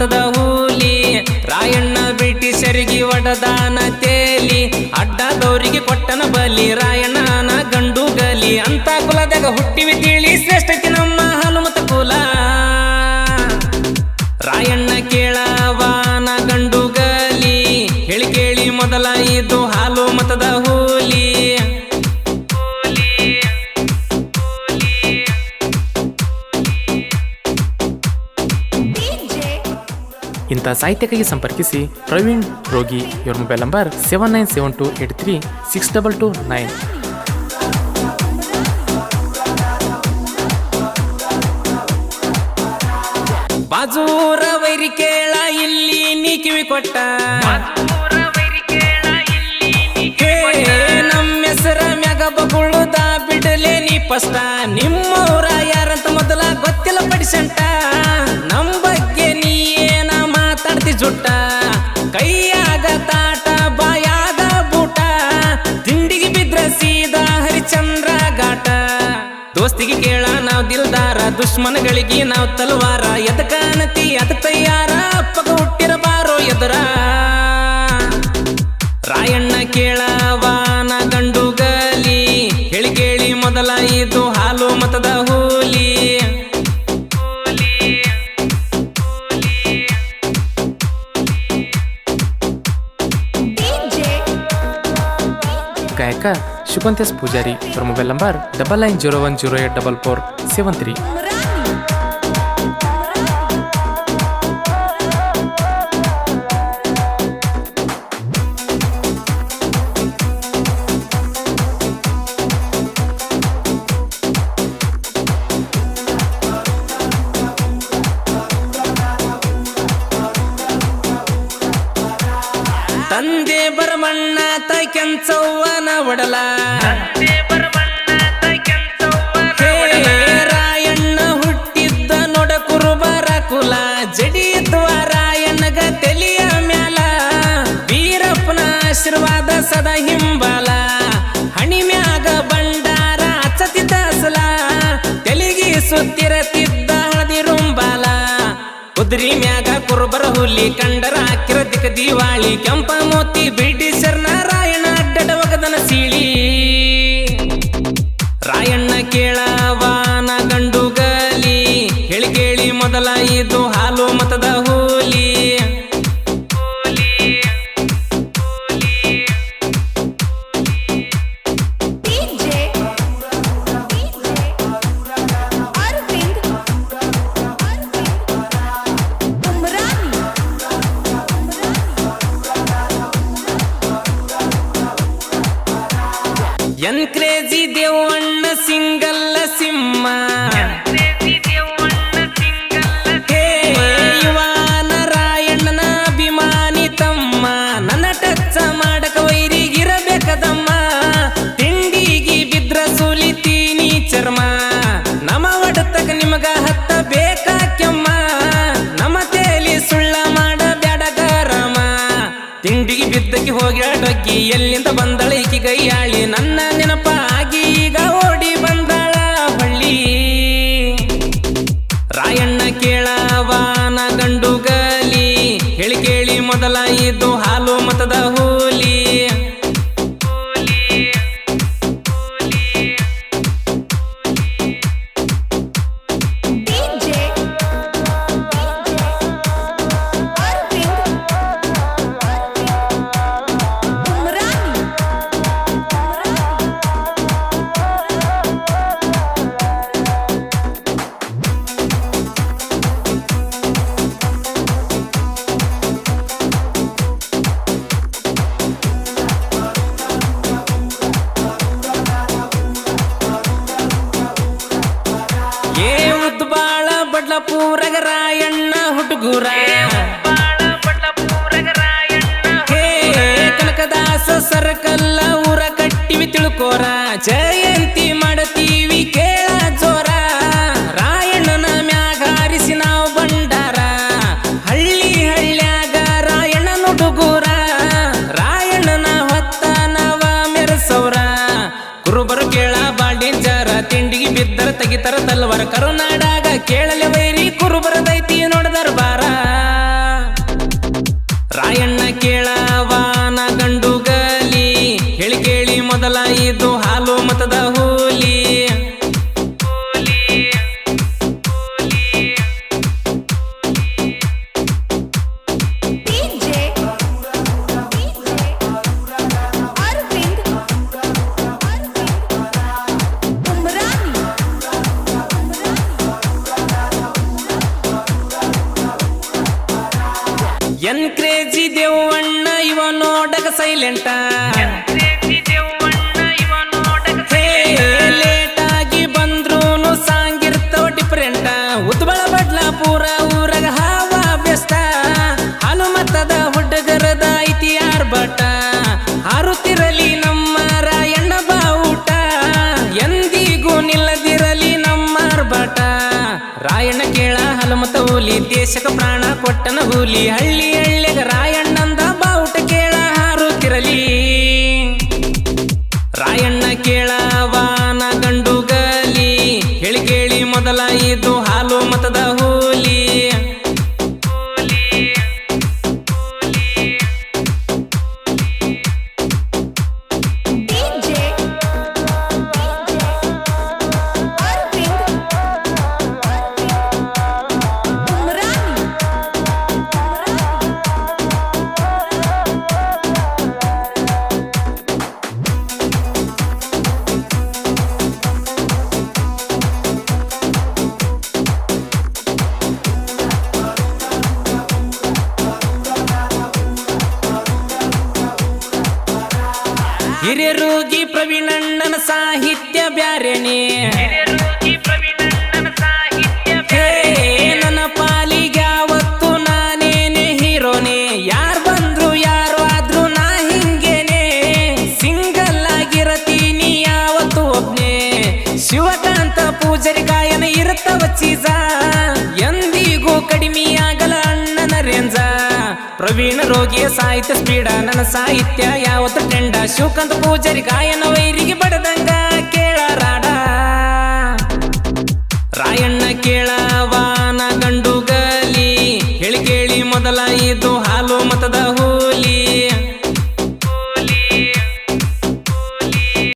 ಮತದ ಹೂಲಿ, ರಾಯಣ್ಣ ಬ್ರಿಟಿಷರಿಗೆ ಒಡದಾನ ತೇಲಿ ಅಡ್ಡದವರಿಗೆ ಕೊಟ್ಟನ ಬಲಿ, ರಾಯಣ್ಣನ ಗಂಡು ಗಲಿ, ಅಂತ ಕುಲದಾಗ ಹುಟ್ಟಿವಿ ತಿಳಿ ಶ್ರೇಷ್ಠಕ್ಕೆ ನಮ್ಮ ಹನುಮತ ಕುಲ. ರಾಯಣ್ಣ ಕೇಳವಾನ ಗಂಡು ಗಲಿ, ಹೇಳಿ ಕೇಳಿ ಮೊದಲ ಇದು ಹಾಲು ಮತದ ಹೂಲಿ. ಇಂಥ ಸಾಹಿತ್ಯಕ್ಕಾಗಿ ಸಂಪರ್ಕಿಸಿ ಪ್ರವೀಣ್ ರೋಗಿ, ಇವರ mobile number seven nine seven two eight three six double two nine ಬಾಜೂರ ವೈರಿ ಕೇಳ, ಇಲ್ಲಿ ನೀ ಕಿವಿ ಕೊಟ್ಟ. ನಮ್ಮ ಹೆಸರ ಮ್ಯಾಗ ಬಗುಳುದ ಬಿಡಲೆ ನೀ ಪಸ್ಟ. ಊರ ಯಾರಂತ ಮೊದಲ ಗೊತ್ತಿಲ್ಲ ಪಡಿಸಂಟ. ಜುಟ್ಟ ಕೈಯಾಗ ತಾಟ, ಬಾಯಾಗ ಬೂಟ, ತಿಂಡಿಗೆ ಬಿದ್ರ ಸೀದಾ ಹರಿಚಂದ್ರ ಗಾಟ ದೋಸ್ತಿಗೆ ಕೇಳ, ನಾವ್ ದಿಲ್ದಾರ, ದುಶ್ಮನಗಳಿಗೆ ನಾವ್ ತಲವಾರ ಎದ ಕಾಣತಿ ಅದ ತಯಾರ, ಅಪ್ಪಗ ಹುಟ್ಟಿರಬಾರೋ ಎದುರ. ರಾಯಣ್ಣ ಕೇಳವಾನ ಗಾಯಕ ಶುಕಂತೇಶ್ ಪೂಜಾರಿ ಇವರ mobile number double nine zero one zero eight double four seven three ತಂದೆ ಬರಮಣ್ಣ ತಾಯಿ ಕೆಂಚವ್ವನ ಒಡಲ. ರಾಯಣ್ಣ ಹುಟ್ಟಿದ್ದ ನೋಡ ಕುರುಬರ ಕುಲ. ಜಡಿದ್ವ ರಾಯಣ್ಣಗ ತೆಲಿಯ ಮ್ಯಾಲ. ವೀರಪ್ಪನ ಆಶೀರ್ವಾದ ಸದಾ ಹಿಂಬಲ. ಹಣಿ ಮ್ಯಾಗ ಬಂಡಾರ ಅಚ್ಚತಿ ತಾಸಲ ತೆಲಿಗಿ ಸುತ್ತಿರತಿದ್ದ ಹಳದಿ ರುಂಬಾಲ. ಕುದ್ರಿ ಮ್ಯಾಗ ಕುರುಬರ ಹುಲಿ ಕಂಡರ ಹಾಕಿರ ದಿಕ್ಕ ದಿವಾಳಿ ಕೆಂಪ விட்டு ಎನ್ ಕ್ರೇಜಿ ದೇವಣ್ಣ ಸಿಂಗಲ್ಲ ಸಿಂಹ. ರಾಯಣ್ಣನ ಅಭಿಮಾನಿ ತಮ್ಮ. ನನ್ನ ಟಚ್ಚ ಮಾಡಕ ವೈರಿಗಿರಬೇಕದಮ್ಮ. ತಿಂಡಿಗಿ ಬಿದ್ರ ಸುಲಿತೀನಿ ಚರ್ಮ. ನಮ ಒಡತಕ ನಿಮಗ ಹತ್ತ ಬೇಕಾಕ್ಯಮ್ಮ. ನಮ ತೇಲಿ ಸುಳ್ಳ ಮಾಡ ಬ್ಯಾಡಗಾರಮ ತಿಂಡಿಗೆ ಬಿದ್ದಕ್ಕೆ ಹೋಗಿ ಅಡಗಿ ಎಲ್ಲಿಂದ ಬಂದಳ ಈಕಿ ಗೈಯಾಳಿ. ನನ್ನ ಬಡ್ಲಪೂರಗ ರಾಯಣ್ಣ ಹುಡುಗುರ ಹೇ ಕನಕದಾಸ ಸರಕಲ್ಲ ಊರ ಕಟ್ಟಿವಿ ತಿಳ್ಕೋರ. ಜಯಂತಿ ಮಾಡತೀವಿ ಕೇಳ ಜೋರ. ರಾಯಣ್ಣನ ಮ್ಯಾಗ ಹಾರಿಸಿ ನಾವು ಬಂಡಾರ ಹಳ್ಳಿ ಹಳ್ಳ್ಯಾಗ ರಾಯಣ್ಣ ಹುಡುಗೂರ ರಾಯಣ್ಣನ ಹೊತ್ತ ನವ ಮೆರೆಸೋರ ಕುರುಬರು ಕೇಳ ಬಾಲ್ಡೇಂಜರ ತಿಂಡಿಗೆ ಬಿದ್ದರ ತೆಗಿತರ ತಲ್ವರ. ಕರುನಾಡಾಗ ಕೇಳಲೆ ವೈರಿ ಕುರು ಬರದೈತಿ ನೋಡದರ್ಬಾರ ರಾಯಣ್ಣ ಕೇಳವ ಎನ್ ಕ್ರೇಜಿ ದೇವಣ್ಣ ಇವ ನೋಡಕ್ ಸೈಲೆಂಟ ರಾಯಣ್ಣ ಕೇಳ ಹಲಮತ ಹುಲಿ, ದೇಶಕ ಪ್ರಾಣ ಕೊಟ್ಟನ ಹುಲಿ, ಹಳ್ಳಿ ಹಳ್ಳಿಗ ರಾಯಣ್ಣಂದ ಬಾವುಟ ಕೇಳ ಹಾರುತ್ತಿರಲಿ ರಾಯಣ್ಣ ಕೇಳ ವಾನ ಗಂಡು ಗಲಿ, ಹೇಳಿ ಕೇಳಿ ಮೊದಲ ಇದು ಪ್ರವೀಣಣ್ಣನ ಸಾಹಿತ್ಯ ಬ್ಯಾರೆನೇ. ನನ್ನ ಪಾಲಿಗೆ ಯಾವತ್ತು ನಾನೇನೆ ಹೀರೋನೆ. ಯಾರ್ ಬಂದ್ರು ಯಾರು ಆದ್ರೂ ನಾ ಹಿಂಗೇನೆ. ಸಿಂಗಲ್ ಆಗಿರತೀನಿ, ಯಾವತ್ತು ಒಬ್ನೇ. ಶಿವಕಾಂತ ಪೂಜರಿ ಗಾಯನ ಇರುತ್ತವ ಚೀಸ. ಎಂದಿಗೂ ಪ್ರವೀಣ ರೋಗಿಯ ಸಾಹಿತ್ಯ ಸ್ಪೀಡ ನನ್ನ ಸಾಹಿತ್ಯ ಯಾವತ್ತು ಟೆಂಡ ಶಿವಕಂತ ಪೂಜಾರಿ ಗಾಯನ ವೈರಿಗೆ ಬಡದಂಗ.